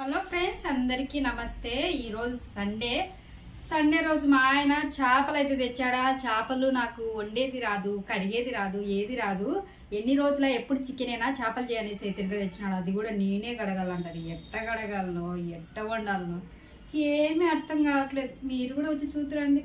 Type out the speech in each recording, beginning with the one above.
Hello friends అందరికీ నమస్తే. ఈరోజు సండే. సండే రోజు మా ఆయన చేపలు అయితే తెచ్చాడా? చేపలు నాకు వండేది రాదు కడిగేది రాదు ఏది రాదు. ఎన్ని రోజుల ఎప్పుడు చికెన్ అయినా చేపలు చేయనేసి అయితే తిరిగి తెచ్చినాడు. అది కూడా నేనే కడగాలంటారు ఎట్ట కడగాలనో ఎట్ట వండాలనో. ఏమీ అర్థం కావట్లేదు. మీరు కూడా వచ్చి చూతురండి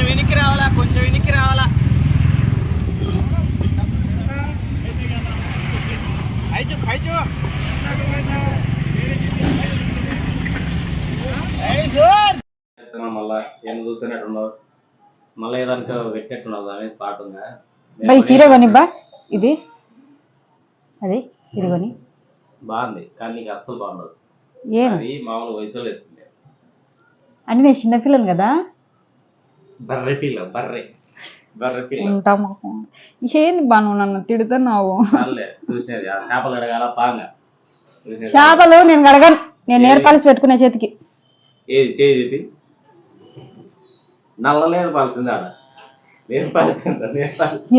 కొంచెం వెనక్కి రావాలా? కొంచెం వెనక్కి రావాలా? ఖైచు చేస్తున్నాం మళ్ళా? ఏం చూస్తున్నట్టున్నావు మళ్ళీ ఏదానికి పెట్టినట్టున్నావు అనేది థాట్ ఉందా? బై సీర కొనిబ్బా ఇది? అది? ఇది కొని? బాగుంది కానీ నీకు అస్సలు బాగుండదు. ఏం? అది మామూలు వయసులో వేస్తుంది అంటే నేను చిన్నపిల్లని కదా? బర్రె పిల్ల బర్రె బర్రె పిల్ల ఉంటాము ఏంది బా నువ్వు నన్ను తిడుతున్నావు చాలే చూసినది ఆ చేపలు అడగాల పాంగ. చేపలు నేను కడగను నేను నేర్పాల్సి పెట్టుకునే చేతికి ఏది చేయి చెప్పి నల్ల నేర్పాల్సింది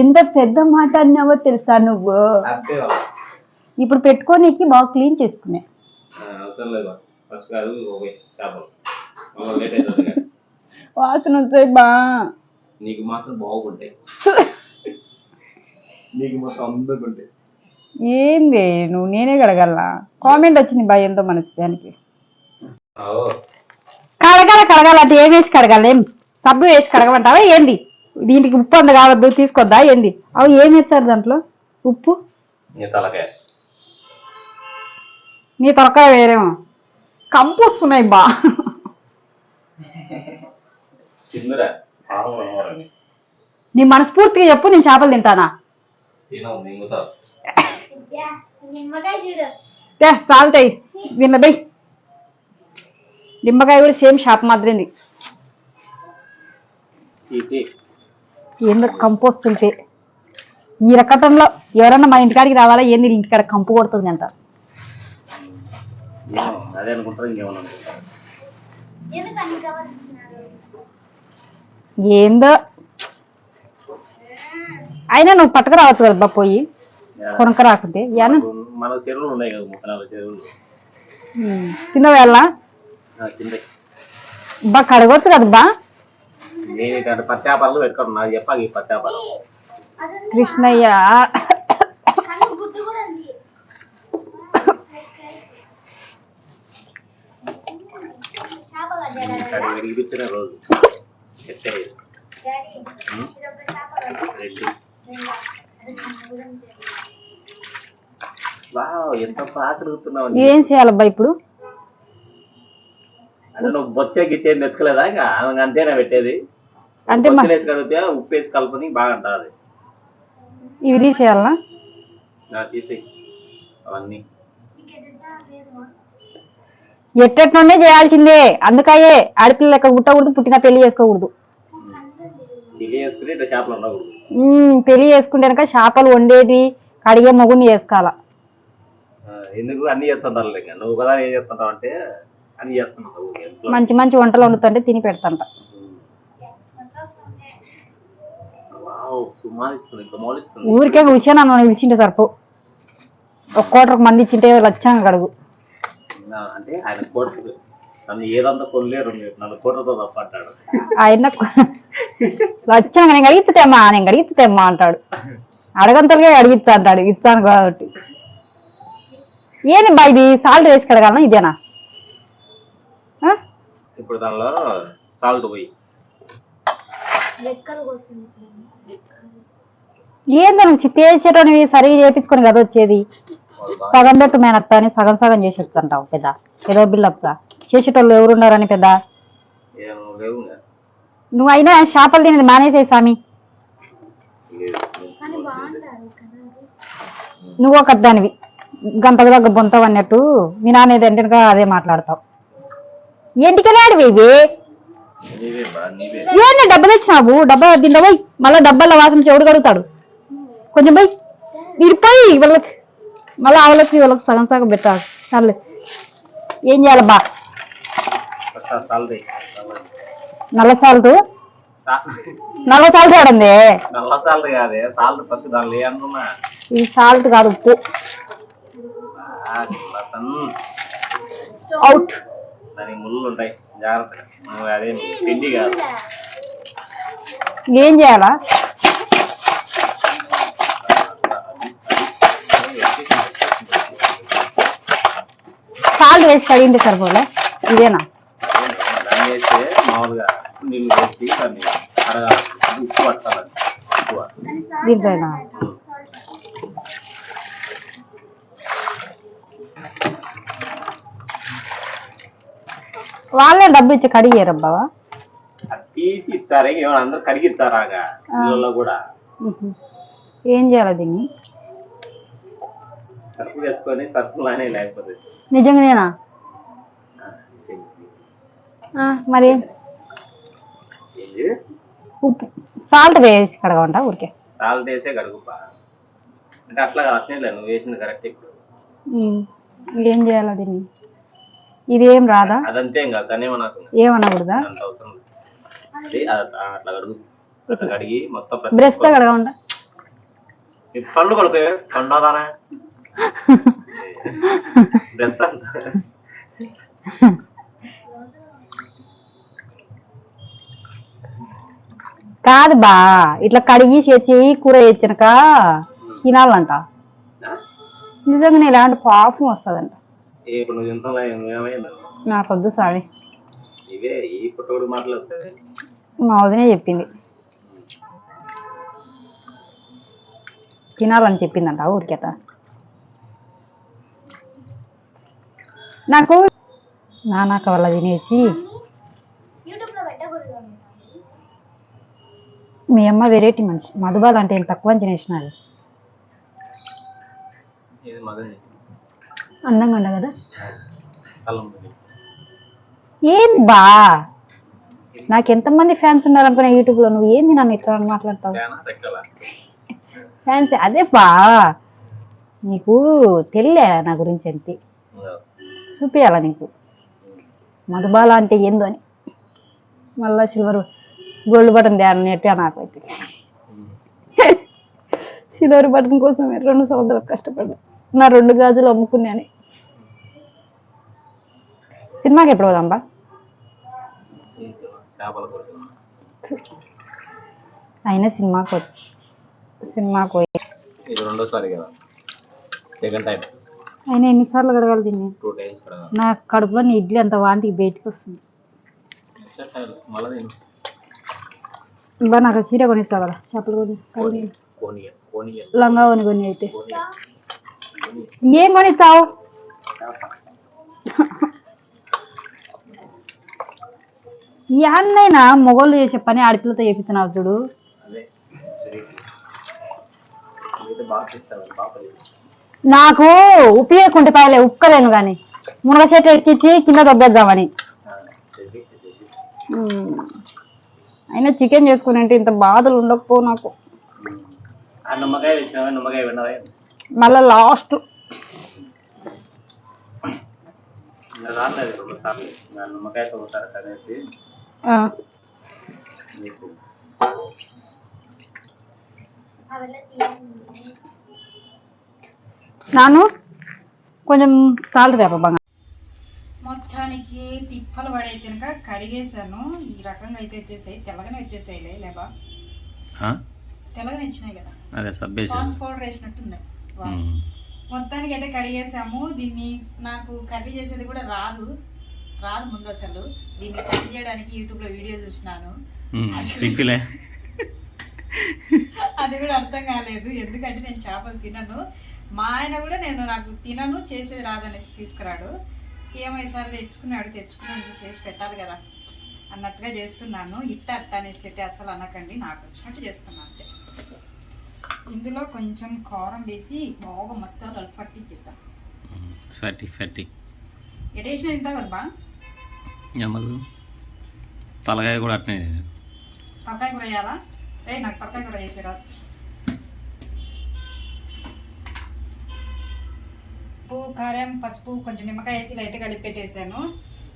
ఎంత పెద్ద మాట అన్నావో తెలుసా నువ్వు. ఇప్పుడు పెట్టుకోనీకి బాగా క్లీన్ చేసుకునే అవసరం లేదు ఫస్ట్ కాదు చేపలు మళ్ళీ లేట్ అవుతుంది కదా. వాసన వచ్చాయి బా. నీకు మాత్రం బాగుంటాయి. నీకు మాత్రం అందరికి ఉంటాయి. ఏంది? నువ్వు నేనే కడగలనా కామెంట్ వచ్చింది బా ఎంతో మనసు దానికి కడగాల కడగాల అంటే ఏం వేసి కడగాలి? ఏం? సబ్బు వేసి కడగమంటావా? ఏంది? దీనికి ఉప్పు అంత కావద్దు తీసుకొద్దా? ఏంది? అవి ఏం వేస్తారు దాంట్లో? ఉప్పు? నీ తలకాయ. నీ తొలకాయ వేరేమో. కంపు వస్తున్నాయి బా. పాపం నీ మనస్ఫూర్తిగా చెప్పు నేను చేపలు తింటానా? తినవు మింగుతావు నిమ్మకాయ చూడు. తే సాగుతాయి. విన్న బై. నిమ్మకాయ కూడా సేమ్ షాప్ మాదిరింది. ఏందో కంపు వస్తుంటే. ఈ రకటంలో ఎవరన్నా మా ఇంటికాడికి రావాలా? ఏంది ఇంటికాడ కంపు కొడుతుంది ఏమో అదే అనుకుంటారు ఇంకేమన్నా ఏందో. అయినా నువ్వు పట్టుకురావచ్చు కదా పోయి. కొనక రాకుంటే మన చెరువులు ఉన్నాయి కదా చెరువులు. కింద వెళ్ళా బా కడగొచ్చు కదా బా నేను నాకు చెప్పాలి కృష్ణయ్య. రోజు. ఎత్తేది. వావ్ ఎంత బాగా ఏం చేయాలబ్బా ఇప్పుడు? అంటే నువ్వు బొచ్చే గిచ్చేది తెచ్చుకోలేదా ఇంకా ఆమె అంతేనా పెట్టేది? అంటే మా కడిగితే ఉప్పు వేసి కలుపుని బాగా అంటారు ఇవి తీసేయాలనా? నా తీసి అవన్నీ. ఎట్టెట్లోనే చేయాల్సిందే. అందుకయ్యే ఆడపిల్ల లెక్క పుట్టకూడదు పుట్టిన పెళ్ళి చేసుకోకూడదు. పెళ్ళి చేసుకుంటే చేపలు వండేది కడిగే మొగుని చేసుకోవాల. ఎందుకు అన్ని చేస్తుంటారు లేక నువ్వు కదా ఏం చేస్తుంటావు అంటే అన్ని చేస్తున్నావు ఊరికే ఇంట్లో. మంచి మంచి వంటలు వండుతుంటే తిని పెడతాంట. మౌలిస్తుంది. ఊరికే విషయం నన్ను పిలిచింటే సరిపో. ఒక కోటకు మంది ఇచ్చింటే లచ్చంగా కడుగు అంటే ఆయన కోట్లు నన్ను ఏదంతా కొనలేరు మీరు నన్ను కోట్లతో తప్ప అంటాడు. ఆయన లచ్చంగా నేను అడిగితేమ్మా నేను అడిగితేమ్మా అంటాడు. అడగంతలుగా అడిగిచ్చా అంటాడు ఇచ్చాను కాబట్టి. ఏంది బా ఇది? సాల్ట్ వేసి కడగాలనా ఇదేనా? ఇప్పుడు దానిలో సాల్ట్ పోయి. ఏందో నువ్వు చేసేటోని సరిగా చేపించుకొని కదా వచ్చేది సగం పెట్టు మేనత్త అని సగం సగం చేసి వచ్చంటావు పెద్ద. ఏదో బిల్లప్గా చేసేటోళ్ళు ఎవరున్నారని పెద్ద. నువ్వు అయినా చేపలు తినేది మానేసే స్వామి. నువ్వు ఒక దానివి గంటకు దగ్గర బొంతవు అన్నట్టు మీ నాన్న ఏదో అంటే అదే మాట్లాడతావు. ఎందుకెళ్ళాడివి ఇవి? ఏంటి డబ్బా తెచ్చినావు? డబ్బా తిందా పోయి? మళ్ళీ డబ్బాల వాసన చెవుడు కడుగుతాడు. కొంచెం పోయి. మీరు పోయి వాళ్ళకి మళ్ళీ వాళ్ళకి వాళ్ళకి సగం సగం పెట్టాలి. చాలు ఏం చేయాలి బా. నల్ల సాల్ట్ నల్ల సాల్ట్ ఆడండి నల్ల సాల్ట్ కాదే సాల్ట్ ఫస్ట్ దానిలో ఏ అనుకున్నా. ఇది సాల్ట్ కాదు ఉప్పు. అవుట్ దానికి ముళ్ళు ఉంటాయి జాగ్రత్తగా. అదే పిండి కాదు. ఏం చేయాలా? సాల్ట్ వేసి కడిగింటే సరిపోలే ఇదేనా? దీంట్లోనా? వాళ్ళే డబ్బు ఇచ్చి కడిగారబ్బావా అది తీసి ఇచ్చారే అందరూ కడిగిచ్చారాగా ఇళ్ళలో కూడా. ఏం చేయాలి దీన్ని? సరుకు తెచ్చుకొని సరుకులానే లేకపోతే నిజంగానేనా? ఆ, మరి? ఉప్పు. సాల్ట్ వేసి కడగమంట ఊరికే? సాల్ట్ వేసే కడుగుపా. అంటే అట్లా కాదు అట్లే లేదు నువ్వు వేసింది కరెక్ట్ ఇప్పుడు. ఏం చేయాలి దీన్ని? ఇదేం రాదా? అదంతే ఇంకా దాన్నేమో నాకు ఏమనకూడదా అంత అవసరం. అది అట్లా కడుగు. అట్లా కడిగి మొత్తం ప్రతి బ్రష్తో కడగమంట? పళ్ళు కొడుకు పండుదానా అంత కాదు బా ఇట్లా కడిగి చేసి కూర తెచ్చినాక తినాలంట. నిజంగానే ఇలాంటి పాపం వస్తుందంట. నాకు వద్దు సారీ. మా వదినే చెప్పింది. తినాలని చెప్పిందంట ఊరికేత నాకు నానాక వల్ల తినేసి మీ అమ్మ వెరైటీ మనిషి మధుబాలు అంటే ఏం తక్కువ ఇది మగని అందంగా ఉండ కదా? ఏం బా? నాకు ఎంతమంది ఫ్యాన్స్ ఉన్నారనుకున్నా యూట్యూబ్లో నువ్వు ఏంది నన్ను ఇట్లా మాట్లాడతావు? ఫ్యాన్స్ అదే బా. నీకు తెలియలే నా గురించి అంతే. చూపించాలా నీకు? మధుబాల అంటే ఏందో అని. మళ్ళా సిల్వర్ గోల్డ్ బటన్ ధ్యానం నెట్టా నాకు అయితే సిల్వర్ బటన్ కోసం రెండు సంవత్సరాలు కష్టపడ్డా. నా రెండు గాజులు అమ్ముకున్నాను సినిమాకి ఎప్పుడు పోదాంబా? అయినా సినిమాకి వచ్చి సినిమాకి పోయి ఇది రెండోసారి కదా. సెకండ్ టైం అయినా ఎన్నిసార్లు కడగాలి దీన్ని? టూ టైమ్స్ కూడా నా కడుపులో నీ ఇడ్లీ అంత వాంటికి బయటికి వస్తుంది బా నాకు చీర కొనిస్తావు కదా చేపలు కొని లంగా కొని కొని అయితే. ఏం కొనిస్తావు? ఈ అన్నైనా మొగోళ్ళు చేసే పని ఆడపిల్లతో చేపించినావు చూడు. బాగా నాకు ఉపయోగకుంటే పాయలే ఉక్కలేను కానీ మునగ చెట్లు ఎక్కించి కింద దొబ్బేద్దామని. అయినా చికెన్ చేసుకుని అంటే ఇంత బాధలు ఉండకపో నాకు. మళ్ళా లాస్ట్. నిమ్మకాయ నాను కొంచెం సాల్ట్ బంగారు. మొత్తానికి తిప్పలు పడే తినక కడిగేసాను ఈ రకంగా అయితే వచ్చేసాయి. తెల్లగానే వచ్చేసాయిలే లేబా. తెల్లగానే వచ్చినాయి కదా. అదే సబ్బేసి పాన్స్ పౌడర్ వేసినట్టుంది. వా. మొత్తానికి అయితే కడిగేసాము దీన్ని నాకు కర్రీ చేసేది కూడా రాదు. రాదు ముందు అసలు. దీన్ని కర్రీ చేయడానికి యూట్యూబ్లో వీడియో చూసినాను. అది కూడా అర్థం కాలేదు. ఎందుకంటే నేను చేపలు తినను. మా ఆయన కూడా నేను నాకు తినను చేసేది రాదనేసి తీసుకురాడు. ఏమైసారి తెచ్చుకున్నాడు తెచ్చుకున్నాడు చేసి పెట్టాలి కదా. అన్నట్టుగా చేస్తున్నాను. ఇట్ట అట్ట అనేసి అయితే అసలు అనకండి నాకు వచ్చినట్టు చేస్తున్నాను అంతే. ఇందులో కొంచెం కారం వేసి బాగా మసాలాలు పట్టించేద్దాం. Forty forty. ఎటేసిన తింటా కదా తలకాయ కూడా అట్నే. తలకాయ కూర వేయాలా? ఏ నాకు తలకాయ కూర చేసి ఉప్పు కారం పసుపు కొంచెం నిమ్మకాయ వేసి లైట్ కలిపి పెట్టేశాను.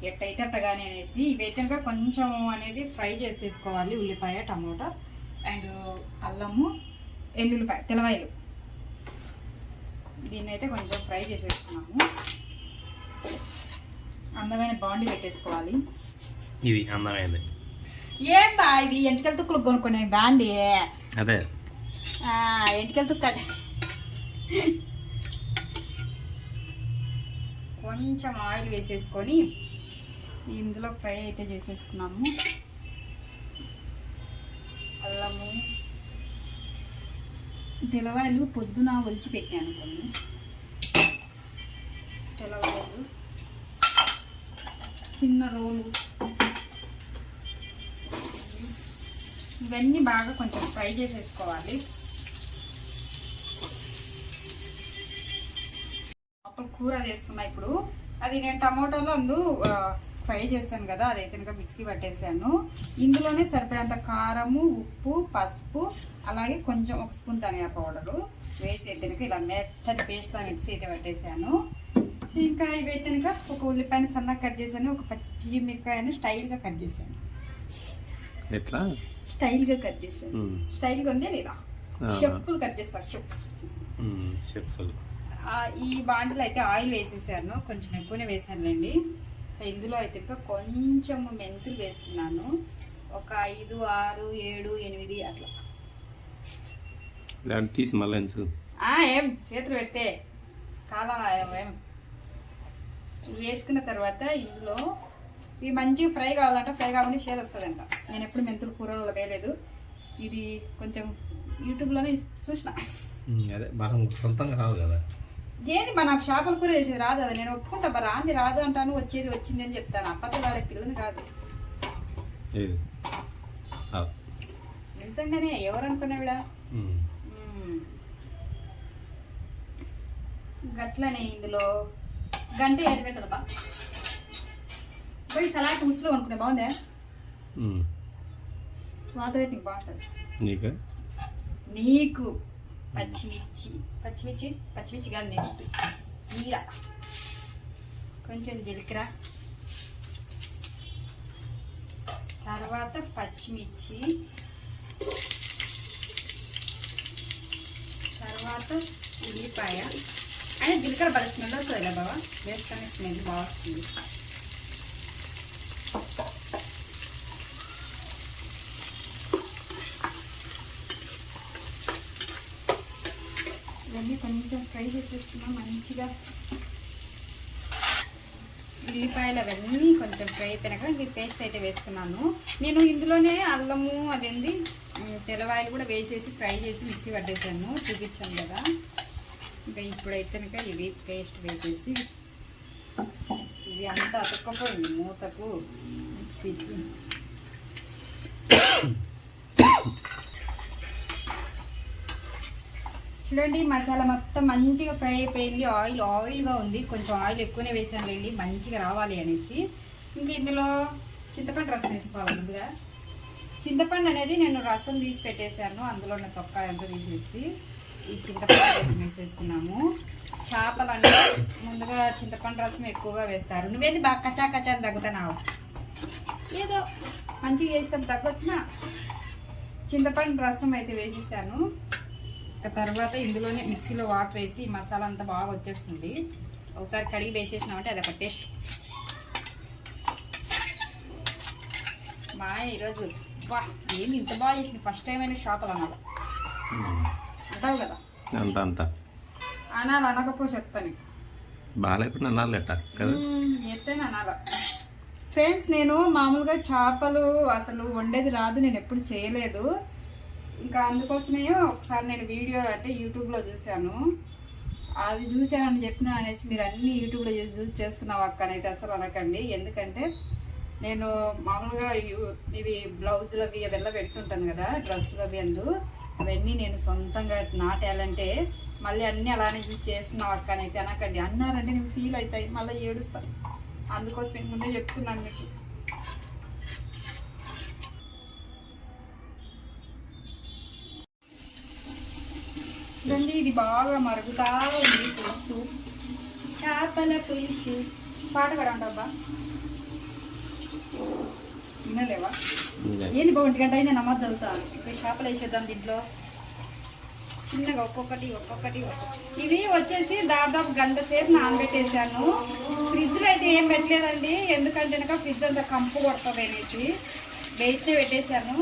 ఎట్టయితే అట్టగానే అనేసి ఇవైతే కొంచెం అనేది ఫ్రై చేసేసుకోవాలి ఉల్లిపాయ టమోటా అండ్ అల్లము ఎల్లుల్లిపాయ తెల్లవాయలు. దీన్ని అయితే కొంచెం ఫ్రై చేసేసుకున్నాము. అందమైన బాండి పెట్టేసుకోవాలి. ఇది అందమైంది. ఏం బా ఇది? ఎంటికల తుక్కులు కొనుక్కునే బాండి. అదే. ఎంటికల తుక్క కొంచెం ఆయిల్ వేసేసుకొని ఇందులో ఫ్రై అయితే చేసేసుకున్నాము. అల్లము తెలవాయలు పొద్దున ఒలిచి పెట్టాను కొన్ని. తెలవాయలు చిన్న రోలు ఇవన్నీ బాగా కొంచెం ఫ్రై చేసేసుకోవాలి. కూర చేస్తున్నా ఇప్పుడు. అది నేను టమాటోలో అందు ఫ్రై చేశాను కదా అదైతే కనుక మిక్సీ పట్టేసాను. ఇందులోనే సరిపడేంత కారము ఉప్పు పసుపు అలాగే కొంచెం ఒక స్పూన్ ధనియా పౌడరు వేసి అయితే కనుక ఇలా మెత్తని పేస్ట్లా మిక్సీ అయితే పట్టేసాను. ఇంకా ఇవైతే కనుక ఒక ఉల్లిపాయని సన్నగా కట్ చేశాను ఒక పచ్చి మిరకాయను స్టైల్గా కట్ చేశాను. ఎట్లా? స్టైల్గా కట్ చేశాను. స్టైల్గా ఉందే ఆ. చెప్పులు కట్ చేస్తారు చెప్పు ఆ, ఈ బాండిలో అయితే ఆయిల్ వేసేసాను. కొంచెం ఎక్కువనే వేసానులేండి ఇందులో అయితే ఇంకా కొంచెం మెంతులు వేస్తున్నాను. ఒక ఐదు ఆరు ఏడు ఎనిమిది అట్లా. దాన్ని తీసి మళ్ళీ ఏం? చేతులు పెట్టే. కాలం ఏం? వేసుకున్న తర్వాత ఇందులో ఇవి మంచిగా ఫ్రై కావాలంటే ఫ్రై కాకుండా షేర్ వస్తుందంట. నేను ఎప్పుడు మెంతులు కూరలో వేయలేదు. ఇది కొంచెం యూట్యూబ్లోనే చూసిన. అదే మనం సొంతంగా రావు కదా. ఏంది మా నాకు చేపల కూర చేసేది రాదు అది నేను ఒప్పుకుంటా బా రాంది రాదు అంటాను వచ్చేది వచ్చింది అని చెప్తాను. అప్పట్లో ఆడే పిల్లని కాదు. ఏది? ఆ, నిజంగానే ఎవరు అనుకునేవిడా ఉమ్. గట్లనే ఇందులో. గంట ఏది పెట్టదు బా. పోయి సలాడ్ ఉడుసులో అనుకునే బాగుందా? ఉమ్. వాత పెట్టి నీకు బాగుంటుంది. నీకా? నీకు. పచ్చిమిర్చి పచ్చిమిర్చి పచ్చిమిర్చి కాదు నెక్స్ట్ జీరా. కొంచెం జీలకర్ర. తర్వాత పచ్చిమిర్చి. తర్వాత ఉల్లిపాయ. అయినా జీలకర్ర బాగా స్మెల్ వస్తుంది కదా బాబా వేస్తానే స్మెల్ బాగా వస్తుంది ఇవన్నీ కొంచెం ఫ్రై చేసేసుకున్నాం మంచిగా. ఉల్లిపాయలు అవన్నీ కొంచెం ఫ్రై అయిపోయినాక ఇది పేస్ట్ అయితే వేసుకున్నాను నేను ఇందులోనే అల్లము అదేంది తెల్లవాయలు కూడా వేసేసి ఫ్రై చేసి మిక్సీ పట్టేసాను. చూపించాను కదా. ఇంకా ఇప్పుడైతే ఇవి ఇది పేస్ట్ వేసేసి ఇది అంతా అతుక్కపోయింది మూతకు. మిక్సీకి. చూడండి మసాలా మొత్తం మంచిగా ఫ్రై అయిపోయింది. ఆయిల్ ఆయిల్గా ఉంది. కొంచెం ఆయిల్ ఎక్కువనే వేసాను లేండి. మంచిగా రావాలి అనేసి. ఇంకా ఇందులో చింతపండు రసం వేసుకోవాలి ముందుగా. చింతపండు అనేది నేను రసం తీసి పెట్టేశాను. అందులో ఉన్న తొక్క ఎంత తీసేసి ఈ చింతపండు రసం వేసేసుకున్నాము. చేపలు అంటే ముందుగా చింతపండు రసం ఎక్కువగా వేస్తారు. నువ్వేది బాగా కచా కచా అని తగ్గుతున్నావు? ఏదో మంచిగా చేస్తాం తగ్గొచ్చిన? చింతపండు రసం అయితే వేసేసాను. తర్వాత ఇందులోనే మిక్సీలో వాటర్ వేసి మసాలా అంతా బాగా వచ్చేస్తుంది. ఒకసారి కడిగి వేసేసినామంటే అది ఒక టేస్ట్. మా ఈరోజు వా ఏమి ఇంత బాగా చేసింది? ఫస్ట్ టైం అయినా షాపులు అనాలి. అంటావు కదా? అంత అంత. అనాలి అనకపోతే చెప్తాను బాగాలేకుండా అనాలట కదా? ఎత్తైనా అనాల. ఫ్రెండ్స్ నేను మామూలుగా చేపలు అసలు వండేది రాదు నేను ఎప్పుడు చేయలేదు. ఇంకా అందుకోసమే ఒకసారి నేను వీడియో అంటే యూట్యూబ్లో చూశాను. అది చూశానని చెప్పిన అనేసి మీరు అన్ని యూట్యూబ్లో చూసి చూసి చేస్తున్నావు అక్క అసలు అనకండి. ఎందుకంటే నేను మామూలుగా ఇవి బ్లౌజులు అవి అవెల్లా పెడుతుంటాను కదా డ్రెస్సులు అవి అందు. అవన్నీ నేను సొంతంగా నా టాలెంటే మళ్ళీ అన్నీ అలానే చూసి చేస్తున్నావు అక్క అని అయితే అనకండి. అన్నారంటే నేను ఫీల్ అవుతాయి. మళ్ళీ ఏడుస్తాను అందుకోసం ముందే చెప్తున్నాను మీకు. చూడండి ఇది బాగా మరుగుతా ఉంది పులుసు. చేపల పులుసు. పాట పడండి అబ్బా. వినలేవా? ఏంది ఒంటి గంట అయింది? నమాజ్ చదువుతాను ఇంకా చేపలు వేసేద్దాం దీంట్లో. చిన్నగా ఒక్కొక్కటి ఒక్కొక్కటి. ఇది వచ్చేసి దాదాపు గంట సేపు నానబెట్టేసాను ఫ్రిడ్జ్లో అయితే ఏం పెట్టలేదండి. ఎందుకంటే ఫ్రిడ్జ్ అంతా కంపు కొడుతుంది అనేసి. బయటనే పెట్టేశాను.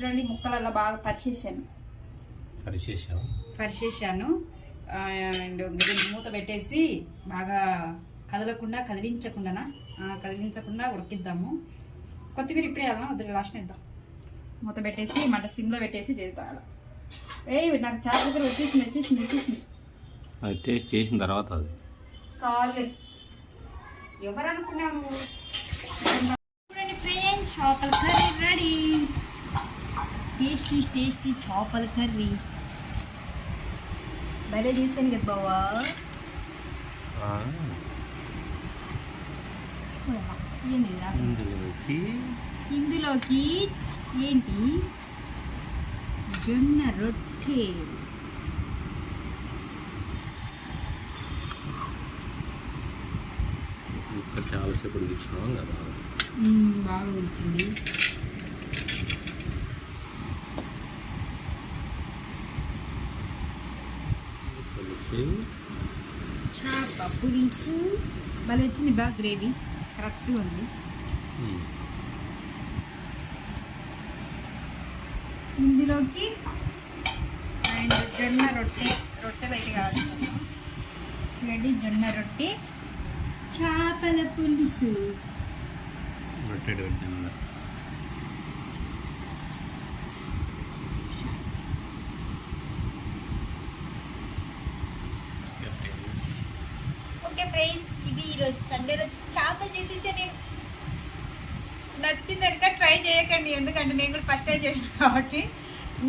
చూడండి ముక్కలలో బాగా పరిచేసాను. పరిచేసాం పరిచేసాను అండ్ మూత పెట్టేసి బాగా కదలకుండా కదిలించకుండా కదిలించకుండా ఉడికిద్దాము. కొత్తిమీర ఇప్పుడే వేయాలా? వద్దు లాస్ట్ ఇద్దాం మూత పెట్టేసి మంట సిమ్లో పెట్టేసి చేద్దాం అలా. ఏ నాకు చేప దగ్గర వచ్చేసింది వచ్చేసింది వచ్చేసింది. అది టేస్ట్ చేసిన తర్వాత అది. సాల్ ఎవరు అనుకున్నాము చూడండి ఫ్రెండ్స్ చేపల కర్రీ రెడీ టేస్టీ టేస్టీ చేపల కర్రీ. భలే చేశాను కదా బావా? ఇందులోకి. ఇందులోకి. ఏంటి? జొన్న రొట్టె. ఇంకా చాలాసేపు ఉడికించినాం కదా. బాగా ఉడికింది. చేప పులుసు భలే వచ్చింది బాగా గ్రేవీ కరెక్ట్గా ఉంది. ఇందులోకి అండ్ జొన్న రొట్టె రొట్టెలు అయితే కాదు చూడండి జొన్న రొట్టె చేపల పులుసు రొట్టెడు పెట్టిన ఓకే ఫ్రెండ్స్ ఇది లేదా చేపలు చేసేసి నేను నచ్చింది కనుక ట్రై చేయకండి. ఎందుకంటే నేను కూడా ఫస్ట్ టైం చేసిన కాబట్టి.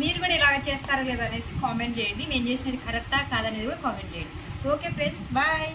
మీరు కూడా ఇలా చేస్తారా లేదా అనేసి కామెంట్ చేయండి. నేను చేసినది కరెక్టా కాదనేది కూడా కామెంట్ చేయండి. Okay friends bye